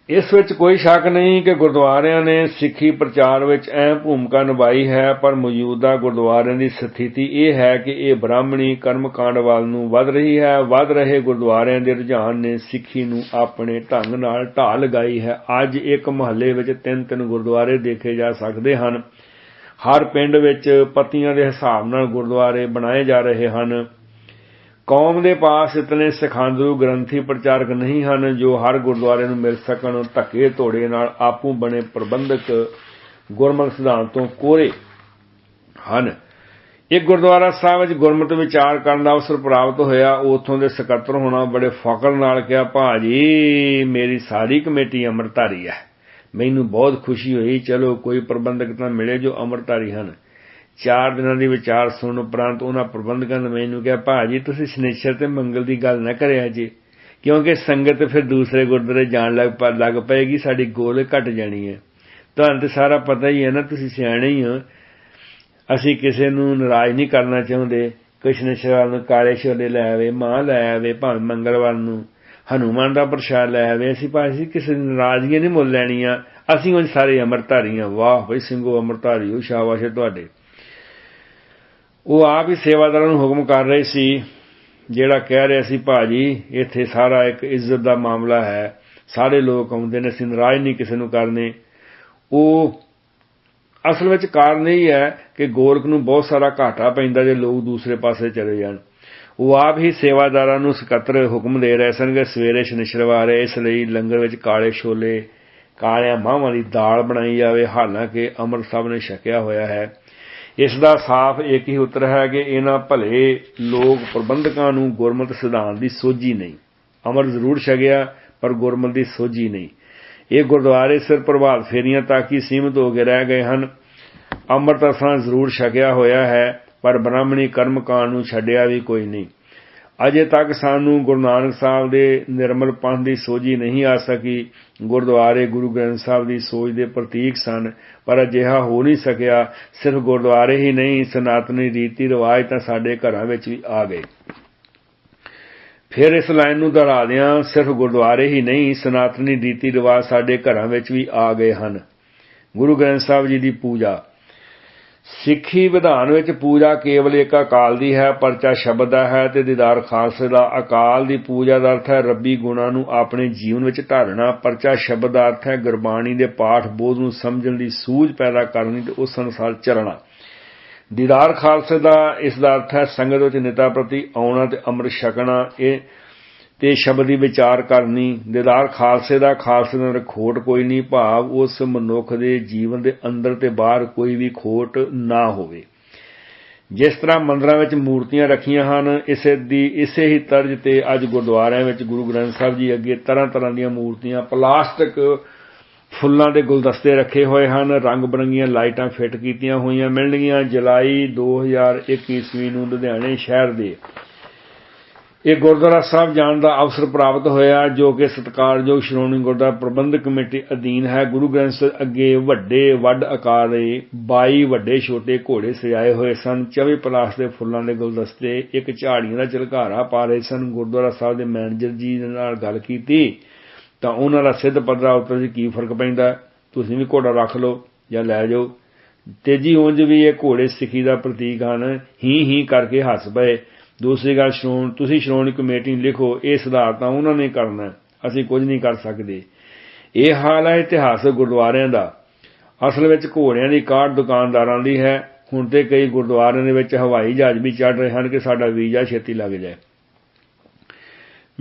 ਇਸ ਵਿੱਚ ਕੋਈ ਸ਼ੱਕ ਨਹੀਂ ਕਿ ਗੁਰਦੁਆਰਿਆਂ ਨੇ ਸਿੱਖੀ ਪ੍ਰਚਾਰ ਵਿੱਚ ਅਹਿਮ ਭੂਮਿਕਾ ਨਿਭਾਈ ਹੈ, ਪਰ ਮੌਜੂਦਾ ਗੁਰਦੁਆਰਿਆਂ ਦੀ ਸਥਿਤੀ ਇਹ ਹੈ ਕਿ ਇਹ ਬ੍ਰਾਹਮਣੀ ਕਰਮਕਾਂਡ ਵੱਲ ਨੂੰ ਵੱਧ ਰਹੀ ਹੈ। ਵੱਧ ਰਹੇ ਗੁਰਦੁਆਰਿਆਂ ਦੇ ਰੁਝਾਨ ਨੇ ਸਿੱਖੀ ਨੂੰ ਆਪਣੇ ਢੰਗ ਨਾਲ ਢਾਹ ਲਗਾਈ ਹੈ। ਅੱਜ ਇੱਕ ਮਹੱਲੇ ਵਿੱਚ ਤਿੰਨ ਤਿੰਨ ਗੁਰਦੁਆਰੇ ਦੇਖੇ ਜਾ ਸਕਦੇ ਹਨ। ਹਰ ਪਿੰਡ ਵਿੱਚ ਪਤੀਆਂ ਦੇ ਹਿਸਾਬ ਨਾਲ ਗੁਰਦੁਆਰੇ ਬਣਾਏ ਜਾ ਰਹੇ ਹਨ। ਕੌਮ ਦੇ ਪਾਸ ਇਤਨੇ ਸਿਖਾਂਦਰੂ ਗ੍ਰੰਥੀ ਪ੍ਰਚਾਰਕ ਨਹੀਂ ਹਨ ਜੋ ਹਰ ਗੁਰਦੁਆਰੇ ਨੂੰ ਮਿਲ ਸਕਣ, ਧੱਕੇ ਧੋੜੇ ਨਾਲ ਆਪੂ ਬਣੇ ਪ੍ਰਬੰਧਕ ਗੁਰਮਤਿ ਸਿਧਾਂਤ ਤੋਂ ਕੋਰੇ ਹਨ। ਇੱਕ ਗੁਰਦੁਆਰਾ ਸਾਹਿਬ ਵਿੱਚ ਗੁਰਮਤਿ ਵਿਚਾਰ ਕਰਨ ਦਾ ਅਵਸਰ ਪ੍ਰਾਪਤ ਹੋਇਆ, ਉਥੋਂ ਦੇ ਸਕੱਤਰ ਹੋਣਾ ਬੜੇ ਫਖਰ ਨਾਲ ਕਿਹਾ, ਭਾਜੀ, ਮੇਰੀ ਸਾਰੀ ਕਮੇਟੀ ਅੰਮ੍ਰਿਤਧਾਰੀ ਹੈ। ਮੈਨੂੰ ਬਹੁਤ ਖੁਸ਼ੀ ਹੋਈ, ਚਲੋ ਕੋਈ ਪ੍ਰਬੰਧਕ ਤਾਂ ਮਿਲੇ ਜੋ ਅੰਮ੍ਰਿਤਧਾਰੀ ਹਨ। ਚਾਰ ਦਿਨਾਂ ਦੀ ਵਿਚਾਰ ਸੁਣਨ ਉਪਰੰਤ ਉਹਨਾਂ ਪ੍ਰਬੰਧਕਾਂ ਨੇ ਮੈਨੂੰ ਕਿਹਾ, ਭਾਜੀ, ਤੁਸੀਂ ਸ਼ਨੀਚਰ ਤੇ ਮੰਗਲ ਦੀ ਗੱਲ ਨਾ ਕਰਿਆ ਜੀ, ਕਿਉਂਕਿ ਸੰਗਤ ਫਿਰ ਦੂਸਰੇ ਗੁਰਦੁਆਰੇ ਜਾਣ ਲੱਗ ਲੱਗ ਪਏਗੀ, ਸਾਡੀ ਗੋਲ ਘਟ ਜਾਣੀ ਹੈ। ਤੁਹਾਨੂੰ ਤੇ ਸਾਰਾ ਪਤਾ ਹੀ ਹੈ ਨਾ, ਤੁਸੀਂ ਸਿਆਣੇ ਹੀ ਹੋ। ਅਸੀਂ ਕਿਸੇ ਨੂੰ ਨਾਰਾਜ਼ ਨਹੀਂ ਕਰਨਾ ਚਾਹੁੰਦੇ। ਕ੍ਰਿਸ਼ਨ ਸ਼ਰਾਲ ਨੂੰ ਕਾਲੇ ਛੋਲੇ ਲੈ ਆਵੇ, ਮਾਂ ਲੈ ਆਵੇ, ਭਾਵੇਂ ਮੰਗਲਵਾਰ ਨੂੰ। ਹਨੂਮਾਨ ਦਾ ਪ੍ਰਸ਼ਾਦ ਲੈ ਆਵੇ। ਅਸੀਂ ਭਾਵੇਂ ਕਿਸੇ ਦੀ ਨਾਰਾਜ਼ਗੀ ਨਹੀਂ ਮੁੱਲ ਲੈਣੀਆਂ ਅਸੀਂ ਉਹ ਸਾਰੇ ਅਮਰਤਾਰੀਆਂ ਵਾਹ ਬਈ, ਸਿੰਘੋ ਅਮਰਤਾਰੀ ਉਹ ਸ਼ਾਬਾਸ਼ ਹੈ ਤੁਹਾਡੇ। ਉਹ ਆਪ ਹੀ ਸੇਵਾਦਾਰਾਂ ਨੂੰ ਹੁਕਮ ਕਰ ਰਹੇ ਸੀ, ਜਿਹੜਾ ਕਹਿ ਰਿਹਾ ਸੀ, ਭਾਜੀ, ਇੱਥੇ ਸਾਰਾ ਇੱਕ ਇੱਜ਼ਤ ਦਾ ਮਾਮਲਾ ਹੈ। ਸਾਰੇ ਲੋਕ ਆਉਂਦੇ ਨੇ, ਅਸੀਂ ਨਾਰਾਜ਼ ਨਹੀਂ ਕਿਸੇ ਨੂੰ ਕਰਨੇ। ਉਹ ਅਸਲ ਵਿੱਚ ਕਾਰਨ ਇਹ ਹੈ ਕਿ ਗੋਰਖ ਨੂੰ ਬਹੁਤ ਸਾਰਾ ਘਾਟਾ ਪੈਂਦਾ ਜੇ ਲੋਕ ਦੂਸਰੇ ਪਾਸੇ ਚਲੇ ਜਾਣ। ਉਹ ਆਪ ਹੀ ਸੇਵਾਦਾਰਾਂ ਨੂੰ ਸਕੱਤਰ ਹੁਕਮ ਦੇ ਰਹੇ ਸਨ ਕਿ ਸਵੇਰੇ ਸ਼ਨਿਸ਼ਰਵਾਰ ਇਸ ਲਈ ਲੰਗਰ ਵਿੱਚ ਕਾਲੇ ਛੋਲੇ, ਕਾਲਿਆਂ ਮਾਵਾਂ ਦੀ ਦਾਲ ਬਣਾਈ ਜਾਵੇ, ਹਾਲਾਂਕਿ ਅਮਰ ਸਾਹਿਬ ਨੇ ਛਕਿਆ ਹੋਇਆ ਹੈ। ਇਸ ਦਾ ਸਾਫ਼ ਇੱਕ ਹੀ ਉੱਤਰ ਹੈ ਕਿ ਇਹਨਾਂ ਭਲੇ ਲੋਕ ਪ੍ਰਬੰਧਕਾਂ ਨੂੰ ਗੁਰਮਤਿ ਸਿਧਾਂਤ ਦੀ ਸੋਝੀ ਨਹੀਂ। ਅਮਰ ਜ਼ਰੂਰ ਛਕਿਆ, ਪਰ ਗੁਰਮਤਿ ਦੀ ਸੋਝੀ ਨਹੀਂ। ਇਹ ਗੁਰਦੁਆਰੇ ਸਿਰ ਪ੍ਰਭਾਤ ਫੇਰੀਆਂ ਤੱਕ ਹੀ ਸੀਮਿਤ ਹੋ ਕੇ ਰਹਿ ਗਏ ਹਨ। ਅੰਮ੍ਰਿਤ ਅਸਾਂ ਜ਼ਰੂਰ ਛਕਿਆ ਹੋਇਆ ਹੈ, ਪਰ ਬ੍ਰਾਹਮਣੀ ਕਰਮਕਾਂਡ ਨੂੰ ਛੱਡਿਆ ਵੀ ਕੋਈ ਨਹੀਂ। ਅਜੇ ਤੱਕ ਸਾਨੂੰ ਗੁਰੂ ਨਾਨਕ ਸਾਹਿਬ ਦੇ ਨਿਰਮਲ ਪੰਥ ਦੀ ਸੋਝੀ ਨਹੀਂ ਆ ਸਕੀ। ਗੁਰਦੁਆਰੇ ਗੁਰੂ ਗ੍ਰੰਥ ਸਾਹਿਬ ਦੀ ਸੋਝ ਦੇ ਪ੍ਰਤੀਕ ਸਨ, ਪਰ ਅਜਿਹਾ ਹੋ ਨਹੀਂ ਸਕਿਆ। ਸਿਰਫ ਗੁਰਦੁਆਰੇ ਹੀ ਨਹੀਂ, ਸਨਾਤਨੀ ਰੀਤੀ ਰਿਵਾਜ ਤਾਂ ਸਾਡੇ ਘਰਾਂ ਵਿੱਚ ਵੀ ਆ ਗਏ। ਫਿਰ ਇਸ ਲਾਈਨ ਨੂੰ ਦੁਹਰਾਦਿਆਂ ਸਿਰਫ ਗੁਰਦੁਆਰੇ ਹੀ ਨਹੀਂ, ਸਨਾਤਨੀ ਰੀਤੀ ਰਿਵਾਜ ਸਾਡੇ ਘਰਾਂ ਵਿੱਚ ਵੀ ਆ ਗਏ ਹਨ। ਗੁਰੂ ਗ੍ਰੰਥ ਸਾਹਿਬ ਜੀ ਦੀ ਪੂਜਾ ਸਿੱਖੀ ਵਿਧਾਨ ਵਿੱਚ ਪੂਜਾ ਕੇਵਲ ਇੱਕ ਅਕਾਲ ਦੀ ਹੈ, ਪਰਚਾ ਸ਼ਬਦ ਦਾ ਹੈ ਤੇ ਦੀਦਾਰ ਖਾਲਸੇ ਦਾ ਅਕਾਲ ਦੀ ਪੂਜਾ ਦਾ ਅਰਥ ਹੈ ਰੱਬੀ ਗੁਣਾ ਨੂੰ ਆਪਣੇ ਜੀਵਨ ਵਿੱਚ ਢਾਲਣਾ। ਪਰਚਾ ਸ਼ਬਦ ਦਾ ਅਰਥ ਹੈ ਗੁਰਬਾਣੀ ਦੇ ਪਾਠ ਬੋਧ ਨੂੰ ਸਮਝਣ ਦੀ ਸੂਝ ਪੈਦਾ ਕਰਨੀ ਤੇ ਉਸ ਅਨੁਸਾਰ ਚੱਲਣਾ। ਦੀਦਾਰ ਖਾਲਸੇ ਦਾ ਇਸ ਦਾ ਅਰਥ ਹੈ ਸੰਗਤ ਵਿੱਚ ਨਿਤਾ ਪ੍ਰਤੀ ਆਉਣਾ ਤੇ ਅੰਮ੍ਰਿਤ ਛਕਣਾ। ਇਹ ਤੇ ਸ਼ਬਦ ਦੀ ਵਿਚਾਰ ਕਰਨੀ, ਦੀਦਾਰ ਖਾਲਸੇ ਦਾ ਖਾਲਸੇ ਦੇ ਖੋਟ ਕੋਈ ਨਹੀਂ, ਭਾਵ ਉਸ ਮਨੁੱਖ ਦੇ ਜੀਵਨ ਦੇ ਅੰਦਰ ਤੇ ਬਾਹਰ ਕੋਈ ਵੀ ਖੋਟ ਨਾ ਹੋਵੇ। ਜਿਸ ਤਰ੍ਹਾਂ ਮੰਦਰਾਂ ਵਿੱਚ ਮੂਰਤੀਆਂ ਰੱਖੀਆਂ ਹਨ, ਇਸੇ ਦੀ, ਇਸੇ ਹੀ ਤਰਜ਼ ਤੇ ਅੱਜ ਗੁਰਦੁਆਰਿਆਂ ਵਿੱਚ ਗੁਰੂ ਗ੍ਰੰਥ ਸਾਹਿਬ ਜੀ ਅੱਗੇ ਤਰ੍ਹਾਂ ਤਰ੍ਹਾਂ ਦੀਆਂ ਮੂਰਤੀਆਂ, ਪਲਾਸਟਿਕ ਫੁੱਲਾਂ ਦੇ ਗੁਲਦਸਤੇ ਰੱਖੇ ਹੋਏ ਹਨ, ਰੰਗ ਬਰੰਗੀਆਂ ਲਾਈਟਾਂ ਫਿੱਟ ਕੀਤੀਆਂ ਹੋਈਆਂ ਮਿਲਣਗੀਆਂ ਜੁਲਾਈ 2021 ਈਸਵੀ ਨੂੰ ਲੁਧਿਆਣੇ ਸ਼ਹਿਰ ਦੇ ਇਹ ਗੁਰਦੁਆਰਾ ਸਾਹਿਬ ਜਾਣ ਦਾ ਅਵਸਰ ਪ੍ਰਾਪਤ ਹੋਇਆ ਜੋ ਕਿ ਸਤਿਕਾਰਯੋਗ ਸ਼੍ਰੋਮਣੀ ਗੁਰਦੁਆਰਾ ਪ੍ਰਬੰਧਕ ਕਮੇਟੀ ਅਧੀਨ ਹੈ। ਗੁਰੂ ਗ੍ਰੰਥ ਸਾਹਿਬ ਅੱਗੇ ਵੱਡੇ, ਵੱਡ ਆਕਾਰ ਦੇ 22 ਵੱਡੇ, ਛੋਟੇ ਘੋੜੇ ਸਜਾਏ ਹੋਏ ਸਨ। 24 ਪਲਾਸ ਦੇ ਫੁੱਲਾਂ ਦੇ ਗੁਲਦਸਤੇ ਇੱਕ ਝਾੜੀਆਂ ਦਾ ਝਲਕਾਰਾ ਪਾ ਰਹੇ ਸਨ। ਗੁਰਦੁਆਰਾ ਸਾਹਿਬ ਦੇ ਮੈਨੇਜਰ ਜੀ ਨਾਲ ਗੱਲ ਕੀਤੀ ਤਾਂ ਉਹਨਾਂ ਦਾ ਸਿੱਧ ਪੱਧਰਾ ਉੱਤਰ ਜੀ ਕੀ ਫ਼ਰਕ ਪੈਂਦਾ? ਤੁਸੀਂ ਵੀ ਘੋੜਾ ਰੱਖ ਲਓ ਜਾਂ ਲੈ ਜਾਓ। ਤੇਜੀ ਉਂਝ ਵੀ ਇਹ ਘੋੜੇ ਸਿੱਖੀ ਦਾ ਪ੍ਰਤੀਕ ਹਨ। ਹੀ ਹੀ ਕਰਕੇ ਹੱਸ ਪਏ। ਦੂਸਰੀ ਗੱਲ ਸ਼੍ਰੋਣ ਤੁਸੀਂ ਸ਼੍ਰੋਮਣੀ ਕਮੇਟੀ ਨੂੰ ਲਿਖੋ, ਇਹ ਸੁਧਾਰ ਤਾਂ ਉਹਨਾਂ ਨੇ ਕਰਨਾ ਅਸੀਂ ਕੁਝ ਨਹੀਂ ਕਰ ਸਕਦੇ। ਇਹ ਹਾਲ ਹੈ ਇਤਿਹਾਸਕ ਗੁਰਦੁਆਰਿਆਂ ਦਾ। ਅਸਲ ਵਿੱਚ ਘੋੜਿਆਂ ਦੀ ਕਾਢ ਦੁਕਾਨਦਾਰਾਂ ਦੀ ਹੈ। ਹੁਣ ਤੇ ਕਈ ਗੁਰਦੁਆਰਿਆਂ ਦੇ ਵਿੱਚ ਹਵਾਈ ਜਹਾਜ਼ ਵੀ ਚੜ ਰਹੇ ਹਨ ਕਿ ਸਾਡਾ ਵੀਜ਼ਾ ਛੇਤੀ ਲੱਗ ਜਾਏ।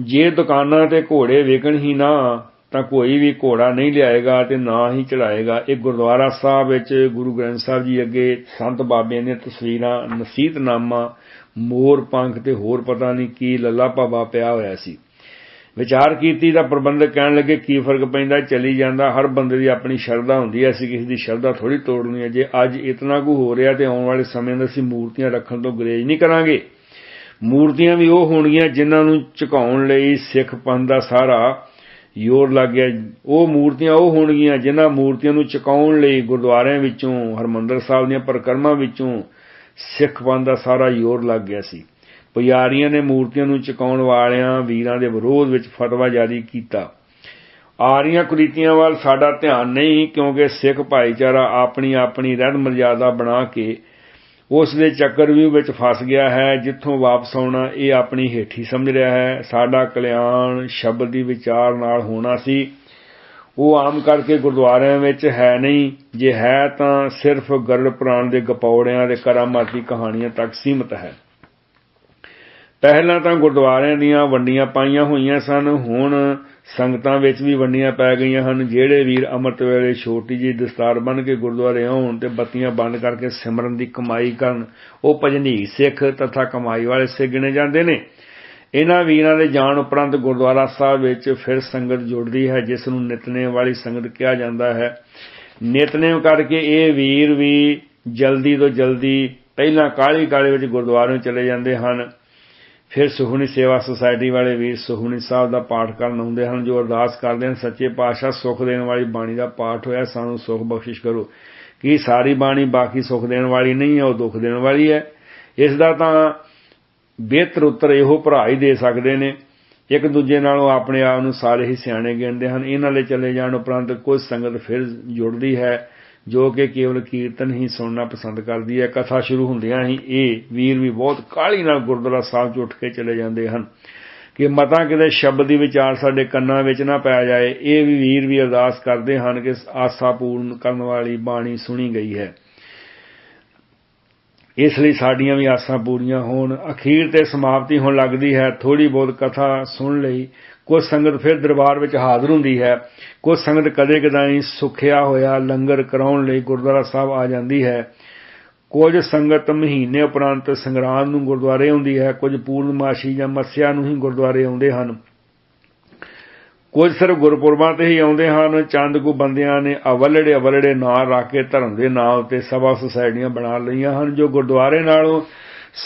ਜੇ ਦੁਕਾਨਾਂ ਤੇ ਘੋੜੇ ਵੇਚਣ ਹੀ ਨਾ, ਤਾਂ ਕੋਈ ਵੀ ਘੋੜਾ ਨਹੀਂ ਲਿਆਏਗਾ ਤੇ ਨਾ ਹੀ ਚੜਾਏਗਾ ਇਹ ਗੁਰਦੁਆਰਾ ਸਾਹਿਬ ਵਿੱਚ ਗੁਰੂ ਗ੍ਰੰਥ ਸਾਹਿਬ ਜੀ ਅੱਗੇ ਸੰਤ ਬਾਬਿਆਂ ਦੀਆਂ ਤਸਵੀਰਾਂ, ਨਸੀਹਤਨਾਮਾ ਮੋਰ ਪੰਖ ਤੇ ਹੋਰ ਪਤਾ ਨਹੀਂ ਕੀ ਲੱਲਾ ਭਾਵਾ ਪਿਆ ਹੋਇਆ ਸੀ। ਵਿਚਾਰ ਕੀਤੀ ਤਾਂ ਪ੍ਰਬੰਧਕ ਕਹਿਣ ਲੱਗੇ, ਕੀ ਫ਼ਰਕ ਪੈਂਦਾ, ਚਲੀ ਜਾਂਦਾ, ਹਰ ਬੰਦੇ ਦੀ ਆਪਣੀ ਸ਼ਰਧਾ ਹੁੰਦੀ ਹੈ, ਅਸੀਂ ਕਿਸੇ ਦੀ ਸ਼ਰਧਾ ਥੋੜੀ ਤੋੜਨੀ ਹੈ। ਜੇ ਅੱਜ ਇਤਨਾ ਕੁ ਹੋ ਰਿਹਾ ਤੇ ਆਉਣ ਵਾਲੇ ਸਮੇਂ ਦਾ ਅਸੀਂ ਮੂਰਤੀਆਂ ਰੱਖਣ ਤੋਂ ਗਰੇਜ ਨਹੀਂ ਕਰਾਂਗੇ। ਮੂਰਤੀਆਂ ਵੀ ਉਹ ਹੋਣਗੀਆਂ ਜਿਨ੍ਹਾਂ ਨੂੰ ਝੁਕਾਉਣ ਲਈ ਸਿੱਖ ਪੰਥ ਦਾ ਸਾਰਾ ਯੋਰ ਲੱਗ ਗਿਆ। ਉਹ ਮੂਰਤੀਆਂ ਉਹ ਹੋਣਗੀਆਂ ਜਿਨ੍ਹਾਂ ਮੂਰਤੀਆਂ ਨੂੰ ਚੁਕਾਉਣ ਲਈ ਗੁਰਦੁਆਰਿਆਂ ਵਿੱਚੋਂ, ਹਰਮੰਦਰ ਸਾਹਿਬ ਦੀਆਂ ਪਰਿਕਰਮਾ ਵਿੱਚੋਂ ਸਿੱਖ ਪੰਥ ਦਾ ਸਾਰਾ ਯੋਰ ਲੱਗ ਗਿਆ ਸੀ। ਪੁਜਾਰੀਆਂ ਨੇ ਮੂਰਤੀਆਂ ਨੂੰ ਚੁਕਾਉਣ ਵਾਲਿਆਂ ਵੀਰਾਂ ਦੇ ਵਿਰੋਧ ਵਿੱਚ ਫਤਵਾ ਜਾਰੀ ਕੀਤਾ। ਆਰੀਆਂ ਕੁਰੀਤੀਆਂ ਵੱਲ ਸਾਡਾ ਧਿਆਨ ਨਹੀਂ, ਕਿਉਂਕਿ ਸਿੱਖ ਭਾਈਚਾਰਾ ਆਪਣੀ ਆਪਣੀ ਰਹਿਤ ਮਰਜ਼ਾਦਾ ਬਣਾ ਕੇ ਉਸ ਦੇ ਚੱਕਰ ਵੀ ਵਿੱਚ ਫਸ ਗਿਆ ਹੈ, ਜਿੱਥੋਂ ਵਾਪਸ ਆਉਣਾ ਇਹ ਆਪਣੀ ਹੇਠੀ ਸਮਝ ਰਿਹਾ ਹੈ। ਸਾਡਾ ਕਲਿਆਣ ਸ਼ਬਦ ਦੀ ਵਿਚਾਰ ਨਾਲ ਹੋਣਾ ਸੀ। ਉਹ ਆਮ ਕਰਕੇ ਗੁਰਦੁਆਰਿਆਂ ਵਿੱਚ ਹੈ ਨਹੀਂ। ਜੇ ਹੈ ਤਾਂ ਸਿਰਫ ਗਰਲ ਪੁਰਾਣ ਦੇ ਗਪੌੜਿਆਂ ਦੇ ਕਰਾਮਾਤੀ ਕਹਾਣੀਆਂ ਤੱਕ ਸੀਮਤ ਹੈ। ਪਹਿਲਾਂ ਤਾਂ ਗੁਰਦੁਆਰਿਆਂ ਦੀਆਂ ਵੰਡੀਆਂ ਪਾਈਆਂ ਹੋਈਆਂ ਸਨ। ਹੁਣ ਸੰਗਤਾਂ ਵਿੱਚ ਵੀ ਵੰਡੀਆਂ ਪੈ ਗਈਆਂ ਹਨ। ਜਿਹੜੇ ਵੀਰ ਅੰਮ੍ਰਿਤ ਵੇਲੇ ਛੋਟੀ ਜੀ ਦਸਤਾਰ ਬੰਨ ਕੇ ਗੁਰਦੁਆਰੇ ਆਉਣ ਤੇ ਬੱਤੀਆਂ ਬੰਦ ਕਰਕੇ ਸਿਮਰਨ ਦੀ ਕਮਾਈ ਕਰਨ, ਉਹ ਭਜਨੀਕ ਸਿੱਖ ਤਥਾ ਕਮਾਈ ਵਾਲੇ ਸਿੱਖ ਗਿਣੇ ਜਾਂਦੇ ਨੇ। ਇਹਨਾਂ ਵੀਰਾਂ ਦੇ ਜਾਣ ਉਪਰੰਤ ਗੁਰਦੁਆਰਾ ਸਾਹਿਬ ਵਿੱਚ ਫਿਰ ਸੰਗਤ ਜੁੜਦੀ ਹੈ, ਜਿਸ ਨੂੰ ਨਿਤਨੇਮ ਵਾਲੀ ਸੰਗਤ ਕਿਹਾ ਜਾਂਦਾ ਹੈ। ਨਿਤਨੇਮ ਕਰਕੇ ਇਹ ਵੀਰ ਵੀ ਜਲਦੀ ਤੋਂ ਜਲਦੀ ਪਹਿਲਾਂ ਕਾਲੀ ਕਾਲੇ ਵਿੱਚ ਗੁਰਦੁਆਰੇ ਨੂੰ ਚਲੇ ਜਾਂਦੇ ਹਨ। ਫਿਰ ਸੁਖਣੀ ਸੇਵਾ ਸੁਸਾਇਟੀ ਵਾਲੇ ਵੀਰ ਸੁਖਣੀ ਸਾਹਿਬ ਦਾ ਪਾਠ ਕਰਨ ਆਉਂਦੇ ਹਨ, ਜੋ ਅਰਦਾਸ ਕਰਦੇ ਹਨ, ਸੱਚੇ ਪਾਤਸ਼ਾਹ ਸੁਖ ਦੇਣ ਵਾਲੀ ਬਾਣੀ ਦਾ ਪਾਠ ਹੋਇਆ, ਸਾਨੂੰ ਸੁਖ ਬਖਸ਼ਿਸ਼ ਕਰੋ। ਕਿ ਸਾਰੀ ਬਾਣੀ ਬਾਕੀ ਸੁਖ ਦੇਣ ਵਾਲੀ ਨਹੀਂ ਹੈ, ਉਹ ਦੁੱਖ ਦੇਣ ਵਾਲੀ ਹੈ। ਇਸ ਦਾ ਤਾਂ ਬਿਹਤਰ ਉੱਤਰ ਇਹੋ ਭਰਾ ਹੀ ਦੇ ਸਕਦੇ ਨੇ। ਇੱਕ ਦੂਜੇ ਨਾਲੋਂ ਆਪਣੇ ਆਪ ਨੂੰ ਸਾਰੇ ਹੀ ਸਿਆਣੇ ਗਿਣਦੇ ਹਨ। ਇਹਨਾਂ ਲਈ ਚਲੇ ਜਾਣ ਉਪਰੰਤ ਕੁਝ ਸੰਗਤ ਫਿਰ ਜੁੜਦੀ ਹੈ, ਜੋ ਕਿ ਕੇਵਲ ਕੀਰਤਨ ਹੀ ਸੁਣਨਾ ਪਸੰਦ ਕਰਦੀ ਹੈ। ਕਥਾ ਸ਼ੁਰੂ ਹੁੰਦਿਆਂ ਹੀ ਇਹ ਵੀਰ ਵੀ ਬਹੁਤ ਕਾਹਲੀ ਨਾਲ ਗੁਰਦੁਆਰਾ ਸਾਹਿਬ 'ਚ ਉੱਠ ਕੇ ਚਲੇ ਜਾਂਦੇ ਹਨ। ਕਿ ਮਤਾਂ ਕਿਤੇ ਸ਼ਬਦ ਦੀ ਵਿਚਾਰ ਸਾਡੇ ਕੰਨਾਂ ਵਿੱਚ ਨਾ ਪੈ ਜਾਏ, ਇਹ ਵੀ ਵੀਰ ਵੀ ਅਰਦਾਸ ਕਰਦੇ ਹਨ ਕਿ ਆਸਾ ਪੂਰਨ ਕਰਨ ਵਾਲੀ ਬਾਣੀ ਸੁਣੀ ਗਈ ਹੈ। ਇਸ ਲਈ ਸਾਡੀਆਂ ਵੀ ਆਸਾਂ ਪੂਰੀਆਂ ਹੋਣ। ਅਖੀਰ ਤੇ ਸਮਾਪਤੀ ਹੋਣ ਲੱਗਦੀ ਹੈ। ਥੋੜੀ ਬਹੁਤ ਕਥਾ ਸੁਣ ਲਈ। ਕੁਝ ਸੰਗਤ ਫਿਰ ਦਰਬਾਰ ਵਿੱਚ ਹਾਜ਼ਰ ਹੁੰਦੀ ਹੈ। ਕੁਝ ਸੰਗਤ ਕਦੇ ਕਦਾਈ ਸੁਖਿਆ ਹੋਇਆ ਲੰਗਰ ਕਰਾਉਣ ਲਈ ਗੁਰਦੁਆਰਾ ਸਾਹਿਬ ਆ ਜਾਂਦੀ ਹੈ। ਕੁਝ ਸੰਗਤ ਮਹੀਨੇ ਉਪਰੰਤ ਸੰਗਰਾਂਦ ਨੂੰ ਗੁਰਦੁਆਰੇ ਆਉਂਦੀ ਹੈ। ਕੁਝ ਪੂਰਨਮਾਸ਼ੀ ਜਾਂ ਮੱਸਿਆ ਨੂੰ ਹੀ ਗੁਰਦੁਆਰੇ ਆਉਂਦੇ ਹਨ। ਕੁਝ ਸਿਰਫ ਗੁਰਪੁਰਬਾਂ ਤੇ ਹੀ ਆਉਂਦੇ ਹਨ। ਚੰਦ ਕੁ ਬੰਦਿਆਂ ਨੇ ਅਵਲੜੇ ਅਵਲੜੇ ਨਾਂ ਰੱਖ ਕੇ ਧਰਮ ਦੇ ਨਾਂ ਉੱਤੇ ਸਭਾ ਸੁਸਾਇਟੀਆਂ ਬਣਾ ਲਈਆਂ ਹਨ, ਜੋ ਗੁਰਦੁਆਰੇ ਨਾਲੋਂ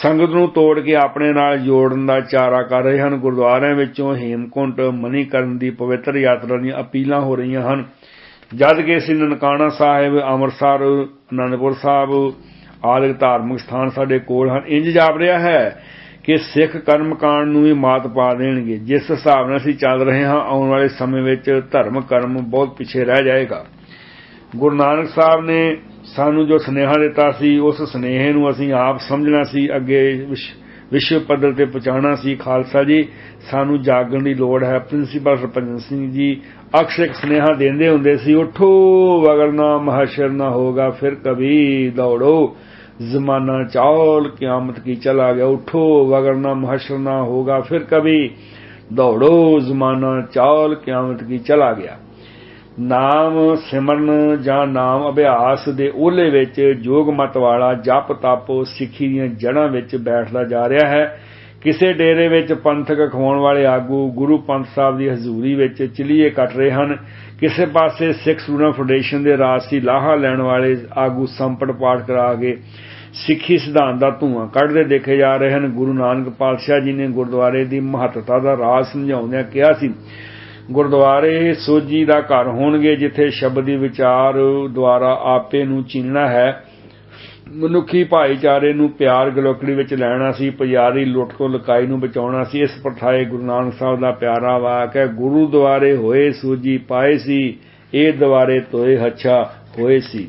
ਸੰਗਤ ਨੂੰ ਤੋੜ ਕੇ ਆਪਣੇ ਨਾਲ ਜੋੜਨ ਦਾ ਚਾਰਾ ਕਰ ਰਹੇ ਹਨ। ਗੁਰਦੁਆਰਿਆਂ ਵਿੱਚੋਂ ਹੇਮਕੁੰਟ, ਮਨੀਕਰਨ ਦੀ ਪਵਿੱਤਰ ਯਾਤਰਾ ਦੀਆਂ ਅਪੀਲਾਂ ਹੋ ਰਹੀਆਂ ਹਨ। ਜਦ ਕਿ ਅਸੀਂ ਨਨਕਾਣਾ ਸਾਹਿਬ, ਅੰਮ੍ਰਿਤਸਰ, ਅਨੰਦਪੁਰ ਸਾਹਿਬ ਆਦਿ ਧਾਰਮਿਕ ਸਥਾਨ ਸਾਡੇ ਕੋਲ ਹਨ। ਇੰਜ ਜਾਪ ਰਿਹਾ ਹੈ ਕਿ ਸਿੱਖ ਕਰਮਕਾਂਡ ਨੂੰ ਵੀ ਮਾਤ ਪਾ ਦੇਣਗੇ। ਜਿਸ ਹਿਸਾਬ ਨਾਲ ਅਸੀਂ ਚੱਲ ਰਹੇ ਹਾਂ, ਆਉਣ ਵਾਲੇ ਸਮੇਂ ਵਿੱਚ ਧਰਮ, ਕਰਮ ਬਹੁਤ ਪਿੱਛੇ ਰਹਿ ਜਾਏਗਾ। ਗੁਰੂ ਨਾਨਕ ਸਾਹਿਬ ਨੇ ਸਾਨੂੰ ਜੋ ਸਨੇਹਾ ਦਿੱਤਾ ਸੀ, ਉਸ ਸਨੇਹ ਨੂੰ ਅਸੀਂ ਆਪ ਸਮਝਣਾ ਸੀ, ਅੱਗੇ ਵਿਸ਼ਵ ਪੱਧਰ ਤੇ ਪਹੁੰਚਾਉਣਾ ਸੀ। ਖਾਲਸਾ ਜੀ, ਸਾਨੂੰ ਜਾਗਣ ਦੀ ਲੋੜ ਹੈ। ਪ੍ਰਿੰਸੀਪਲ ਸਰਪੰਚ ਸਿੰਘ ਜੀ ਅਕਸਰ ਇੱਕ ਸਨੇਹਾ ਦਿੰਦੇ ਹੁੰਦੇ ਸੀ, ਉਠੋ ਵਗਰਨਾ ਮਹਸ਼ਰ ਨਾ ਹੋਗਾ, ਫਿਰ ਕਭੀ ਦੌੜੋ। जमाना चाल क्यामत की चला गया उठो वगरना महशर ना होगा फिर कभी दौड़ो जमाना चाल क्यामत की चला ਗਿਆ ਨਾਮ ਸਿਮਰਨ ਜਾਂ ਨਾਮ ਅਭਿਆਸ ਦੇ ਉਹਲੇ ਵਿੱਚ ਜੋਗ ਮਤ ਵਾਲਾ ਜਪ ਤਪ ਸਿੱਖੀ ਦੀਆਂ ਜੜ੍ਹਾਂ ਵਿੱਚ ਬੈਠਦਾ ਜਾ ਰਿਹਾ ਹੈ ਕਿਸੇ ਡੇਰੇ ਵਿੱਚ ਪੰਥਕ ਖਵਾਉਣ ਵਾਲੇ ਆਗੂ ਗੁਰੂ ਪੰਥ ਸਾਹਿਬ ਦੀ ਹਜ਼ੂਰੀ ਵਿੱਚ ਚਲੀਏ ਕੱਟ ਰਹੇ ਹਨ। ਕਿਸੇ ਪਾਸੇ ਸਿੱਖ ਸਟੂਡੈਂਟ ਫੈਡਰੇਸ਼ਨ ਦੇ ਰਾਜਸੀ ਲਾਹਾ ਲੈਣ ਵਾਲੇ ਆਗੂ ਸੰਪਟ ਪਾਠ ਕਰਾ ਕੇ ਸਿੱਖੀ ਸਿਧਾਂਤ ਦਾ ਧੂਆਂ ਕੱਢਦੇ ਦੇਖੇ ਜਾ ਰਹੇ ਹਨ। ਗੁਰੂ ਨਾਨਕ ਪਾਤਸ਼ਾਹ ਜੀ ਨੇ ਗੁਰਦੁਆਰੇ ਦੀ ਮਹੱਤਤਾ ਦਾ ਰਾਜ ਸਮਝਾਉਂਦਿਆਂ ਕਿਹਾ ਸੀ, ਗੁਰਦੁਆਰੇ ਸੋਜੀ ਦਾ ਘਰ ਹੋਣਗੇ ਜਿੱਥੇ ਦੀ ਵਿਚਾਰ ਦੁਆਰਾ ਆਪੇ ਨੂੰ ਚੀਨਣਾ ਹੈ। ਮਨੁੱਖੀ ਭਾਈਚਾਰੇ ਨੂੰ ਪਿਆਰ ਗਲੋਕੜੀ ਵਿੱਚ ਲੈਣਾ ਸੀ, ਪੁਜਾਰੀ ਲੁੱਟ ਤੋਂ ਲਕਾਈ ਨੂੰ ਬਚਾਉਣਾ ਸੀ, ਇਸ ਪ੍ਰਥਾਏ ਗੁਰੂ ਨਾਨਕ ਸਾਹਿਬ ਦਾ ਪਿਆਰਾ ਵਾਕ ਹੈ, ਗੁਰੂ ਦੁਆਰੇ ਹੋਏ ਸੂਜੀ ਪਾਏ ਸੀ, ਇਹ ਦੁਆਰੇ ਤੋਏ ਹੱਛਾ ਹੋਏ ਸੀ।